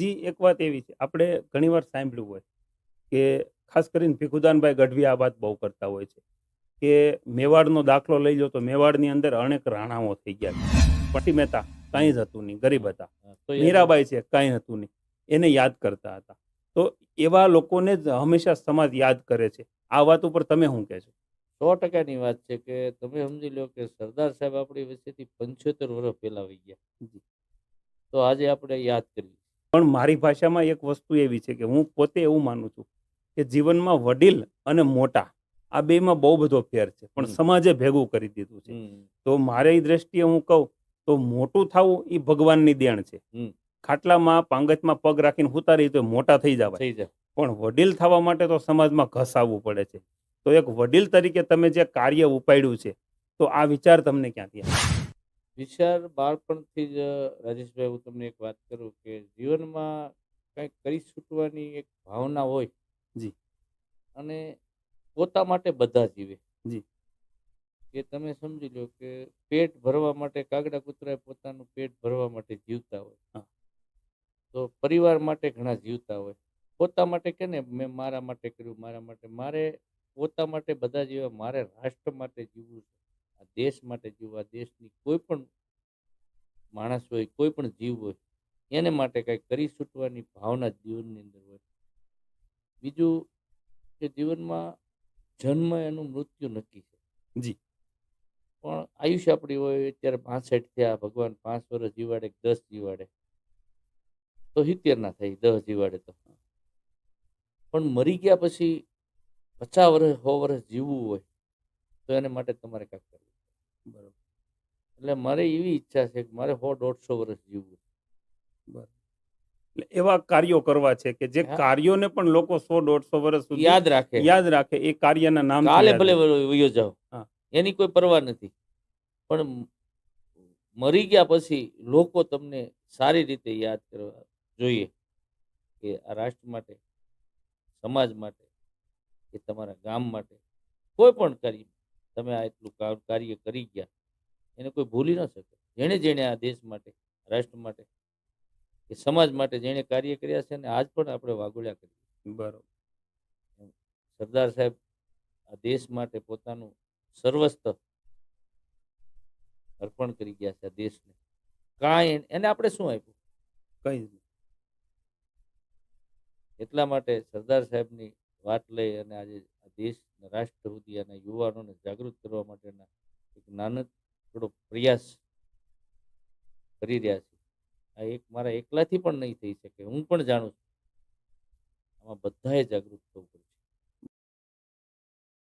બીજી એક વાત એવી છે આપણે ઘણીવાર સાંભળ્યું હોય કે ખાસ કરીને ભીખુદાનભાઈ ગઢવી આ વાત બહુ કરતા હોય છે કે મેવાડનો દાખલો લઈ લો તો મેવાડની અંદર અનેક રાણાઓ થઈ ગયા છે. પટી મહેતા કાંઈ જ હતું નહીં ગરીબ હતા. મીરાબાઈ છે કાંઈ હતું નહીં એને યાદ કરતા હતા. તો એવા લોકોને જ હંમેશા સમાજ યાદ કરે છે. આ વાત ઉપર તમે શું કહેશો? સો ટકાની વાત છે કે તમે સમજી લો કે સરદાર સાહેબ આપણી વચ્ચેથી પંચોતેર વર્ષ પહેલા આવી ગયા. તો આજે આપણે યાદ કરીએ. પણ મારી ભાષામાં એક વસ્તુ એવી છે કે હું પોતે એવું માનું છું કે જીવનમાં વડીલ અને મોટા આ બેમાં બહુ બધો ફેર છે પણ સમાજે ભેગું કરી દીધું છે. તો મારી દ્રષ્ટિએ હું કહું તો મોટું થવું એ ભગવાનની દેણ છે. ખાટલામાં પાંગતમાં પગ રાખીને ઉતારી તો મોટા થઈ જવાય. પણ વડીલ થવા માટે તો સમાજમાં ઘસાવવું પડે છે. તો એક વડીલ તરીકે તમે જે કાર્ય ઉપાડ્યું છે તો આ વિચાર તમને ક્યાંથી આવ્યો? વિચાર બાળપણથી જ રાજેશભાઈ હું તમને એક વાત કરું કે જીવનમાં કંઈક કરી છૂટવાની એક ભાવના હોય જી. અને પોતા માટે બધા જીવે જી. કે તમે સમજી લો કે પેટ ભરવા માટે કાગડા કૂતરાએ પોતાનું પેટ ભરવા માટે જીવતા હોય. તો પરિવાર માટે ઘણા જીવતા હોય પોતા માટે કે ને મેં મારા માટે કર્યું મારા માટે મારે પોતા માટે બધા જીવે મારે રાષ્ટ્ર માટે જીવવું છે આ દેશ માટે જીવવા દેશની કોઈ પણ માણસ હોય કોઈ પણ જીવ હોય એને માટે કંઈક કરી છૂટવાની ભાવના જીવનની અંદર હોય. બીજું કે જીવનમાં જન્મ એનું મૃત્યુ નક્કી છે. જી. પણ આયુષ્ય આપણી હોય અત્યારે પાસઠ થયા ભગવાન પાંચ વર્ષ જીવાડે દસ જીવાડે તો સિત્તેર ના થાય દસ જીવાડે તો. પણ મરી ગયા પછી પચાસ વર્ષ સો વર્ષ જીવવું હોય તો એને માટે તમારે કાંઈક કરવું બરોબર. એટલે મારે એવી ઈચ્છા છે કે મારે સો દોઢસો વર્ષ જીવવું. એટલે એવા કાર્યો કરવા છે કે જે. કાર્યોને પણ લોકો સો દોઢસો વર્ષ સુધી યાદ રાખે. યાદ રાખે. એ કાર્યના નામ કાલે ભલે વયો જાઓ. એની કોઈ પરવા નથી. પણ મરી ગયા પછી લોકો તમને સારી રીતે યાદ કરવા જોઈએ કે આ રાષ્ટ્ર માટે સમાજ માટે કે તમારા ગામ માટે કોઈ પણ કાર્ય તમે આ એટલું કાર્ય કરી ગયા. એને કોઈ ભૂલી ન શકે. જેણે જેણે આ દેશ માટે રાષ્ટ્ર માટે કે સમાજ માટે જેણે કાર્ય કર્યા છે અને આજ પણ આપણે વાગોળ્યા કરીએ બરાબર. સરદાર સાહેબ આ દેશ માટે પોતાનું સર્વસ્વ અર્પણ કરી ગયા છે આ દેશને. કાંઈ એને- આપણે શું આપ્યું? કઈ. એટલા માટે સરદાર સાહેબની વાત લઈ અને આજે આ દેશ રાષ્ટ્ર સુધી અને યુવાનોને જાગૃત કરવા માટેના એક નાનકડો પ્રયાસ કરી રહ્યા છે. આ એક મારા એકલાથી પણ નહીં થઈ શકે, હું પણ જાણું છું. આમાં બધાએ જાગૃત થવું પડશે